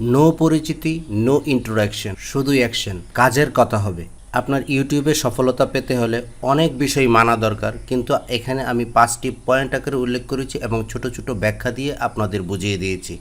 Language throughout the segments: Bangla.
নো পরিচিতি নো ইন্ট্রোডাকশন শুধু অ্যাকশন কাজের কথা হবে। আপনার ইউটিউবে সফলতা পেতে হলে অনেক বিষয় মানা দরকার, কিন্তু এখানে আমি পাঁচটি পয়েন্ট আকারে উল্লেখ করেছি এবং ছোট ছোট ব্যাখ্যা দিয়ে আপনাদের বুঝিয়ে দিয়েছি।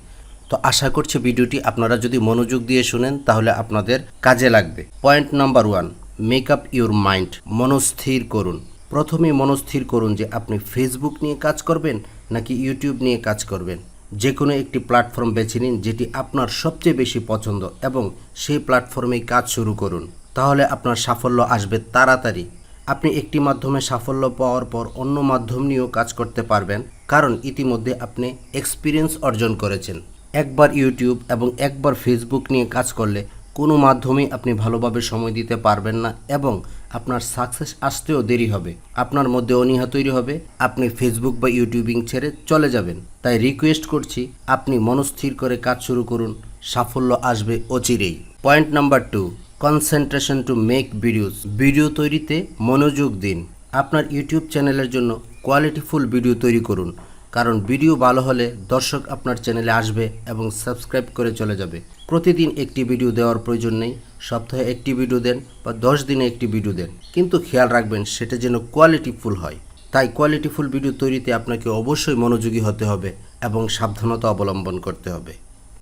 তো আশা করছি ভিডিওটি আপনারা যদি মনোযোগ দিয়ে শুনেন, তাহলে আপনাদের কাজে লাগবে। Point number one make up your mind মনস্থির করুন। প্রথমে মনস্থির করুন যে আপনি ফেসবুক নিয়ে কাজ করবেন নাকি ইউটিউব নিয়ে কাজ করবেন। যে কোনো একটি প্ল্যাটফর্ম বেছে নিন যেটি আপনার সবচেয়ে বেশি পছন্দ এবং সেই প্ল্যাটফর্মেই কাজ শুরু করুন। তাহলে আপনার সাফল্য আসবে তাড়াতাড়ি। আপনি একটি মাধ্যমে সাফল্য পাওয়ার পর অন্য মাধ্যম নিয়েও কাজ করতে পারবেন, কারণ ইতিমধ্যে আপনি এক্সপিরিয়েন্স অর্জন করেছেন। একবার ইউটিউব এবং একবার ফেসবুক নিয়ে কাজ করলে কোনো মাধ্যমেই আপনি ভালোভাবে সময় দিতে পারবেন না এবং আপনার সাকসেস আসতেও দেরি হবে। আপনার মধ্যে অনীহা তৈরি হবে। আপনি ফেসবুক বা ইউটিউবিং ছেড়ে চলে যাবেন। তাই রিকোয়েস্ট করছি, আপনি মনস্থির করে কাজ শুরু করুন। সাফল্য আসবে অচিরেই। Point number two concentration to make videos video তৈরিতে মনোযোগ দিন। আপনার ইউটিউব চ্যানেলের জন্য কোয়ালিটিফুল ভিডিও তৈরি করুন। কারণ ভিডিও ভালো হলে দর্শক আপনার চ্যানেলে আসবে এবং সাবস্ক্রাইব করে চলে যাবে। প্রতিদিন একটি ভিডিও দেওয়ার প্রয়োজন নেই। সপ্তাহে একটি ভিডিও দেন বা দশ দিনে একটি ভিডিও দেন। কিন্তু খেয়াল রাখবেন, সেটা যেন কোয়ালিটিফুল হয়। তাই কোয়ালিটিফুল ভিডিও তৈরিতে আপনাকে অবশ্যই মনোযোগী হতে হবে এবং সাবধানতা অবলম্বন করতে হবে।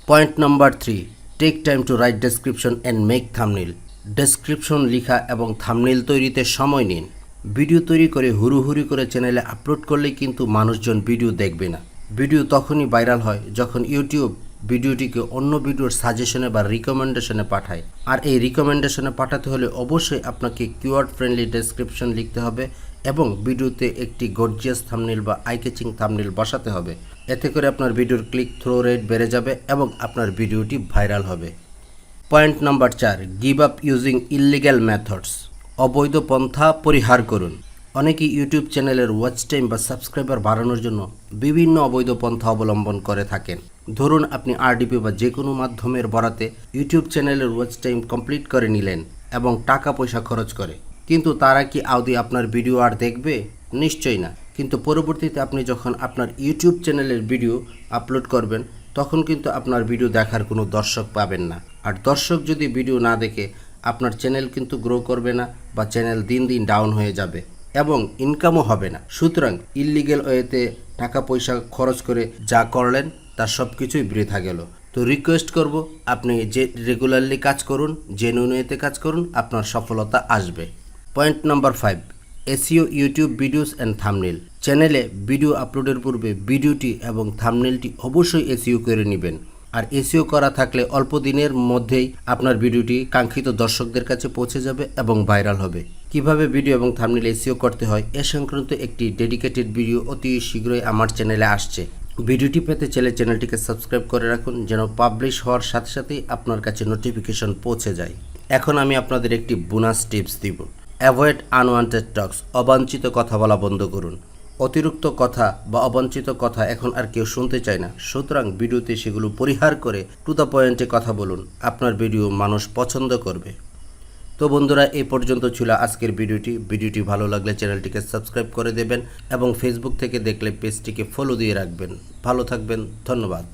Point number three take time to write description and make thumbnail description লেখা এবং থামনিল তৈরিতে সময় নিন। ভিডিও তৈরি করে হুড়ুহুড়ি করে চ্যানেলে আপলোড করলেই কিন্তু মানুষজন ভিডিও দেখবে না। ভিডিও তখনই ভাইরাল হয় যখন ইউটিউব ভিডিওটিকে অন্য ভিডিওর সাজেশনে বা রিকমেন্ডেশনে পাঠায়। আর এই রিকমেন্ডেশনে পাঠাতে হলে অবশ্যই আপনাকে কিওয়ার্ড ফ্রেন্ডলি ডেসক্রিপশন লিখতে হবে এবং ভিডিওতে একটি গর্জিয়াস থামনিল বা আই থামনিল বসাতে হবে। এতে করে আপনার ভিডিওর ক্লিক থ্রো রেট বেড়ে যাবে এবং আপনার ভিডিওটি ভাইরাল হবে। পয়েন্ট নাম্বার চার give up using illegal methods অবৈধ পন্থা পরিহার করুন। অনেকে ইউটিউব চ্যানেলের ওয়াচ টাইম বা সাবস্ক্রাইবার বাড়ানোর জন্য বিভিন্ন অবৈধ পন্থা অবলম্বন করে থাকেন। ধরুন, আপনি আরডিপি বা যে কোনো মাধ্যমের বরাতে ইউটিউব চ্যানেলের ওয়াচ টাইম কমপ্লিট করে নিলেন এবং টাকা পয়সা খরচ করে। কিন্তু তারা কি আদৌ আপনার ভিডিও আর দেখবে? নিশ্চয়ই না। কিন্তু পরবর্তীতে আপনি যখন আপনার ইউটিউব চ্যানেলের ভিডিও আপলোড করবেন, তখন কিন্তু আপনার ভিডিও দেখার কোনো দর্শক পাবেন না। আর দর্শক যদি ভিডিও না দেখে আপনার চ্যানেল কিন্তু গ্রো করবে না বা চ্যানেল দিন দিন ডাউন হয়ে যাবে এবং ইনকামও হবে না। সুতরাং ইলিগেল ওয়েতে টাকা পয়সা খরচ করে যা করলেন, তার সব কিছুই বৃথা গেল। তো রিকোয়েস্ট করব, আপনি যে রেগুলারলি কাজ করুন জেনুইন ওয়েতে কাজ করুন, আপনার সফলতা আসবে। Point number five SEO YouTube videos and thumbnail চ্যানেলে ভিডিও আপলোডের পূর্বে ভিডিওটি এবং থামনেলটি অবশ্যই এসিও করে নেবেন। আর এসিও করা থাকলে অল্প দিনের মধ্যেই আপনার ভিডিওটি কাঙ্ক্ষিত দর্শকদের কাছে পৌঁছে যাবে এবং ভাইরাল হবে। কীভাবে ভিডিও এবং থামনেল এসিও করতে হয় এ সংক্রান্ত একটি ডেডিকেটেড ভিডিও অতি শীঘ্রই আমার চ্যানেলে আসছে। ভিডিওটি পেতে চাইলে চ্যানেলটিকে সাবস্ক্রাইব করে রাখুন যেন পাবলিশ হওয়ার সাথে সাথেই আপনার কাছে নোটিফিকেশন পৌঁছে যায়। এখন আমি আপনাদের একটি বোনাস টিপস দিব। অ্যাভয়েড আনওয়ান্টেড টক্স, অবাঞ্ছিত কথা বলা বন্ধ করুন। অতিরিক্ত কথা বা অবাঞ্ছিত কথা এখন আর কেউ শুনতে চায় না। সুতরাং ভিডিওতে সেগুলো পরিহার করে টু দ্য পয়েন্টে কথা বলুন। আপনার ভিডিও মানুষ পছন্দ করবে। তো বন্ধুরা, এ পর্যন্ত ছিল আজকের ভিডিওটি। ভিডিওটি ভালো লাগলে চ্যানেলটিকে সাবস্ক্রাইব করে দেবেন এবং ফেসবুক থেকে দেখলে পেজটিকে ফলো দিয়ে রাখবেন। ভালো থাকবেন, ধন্যবাদ।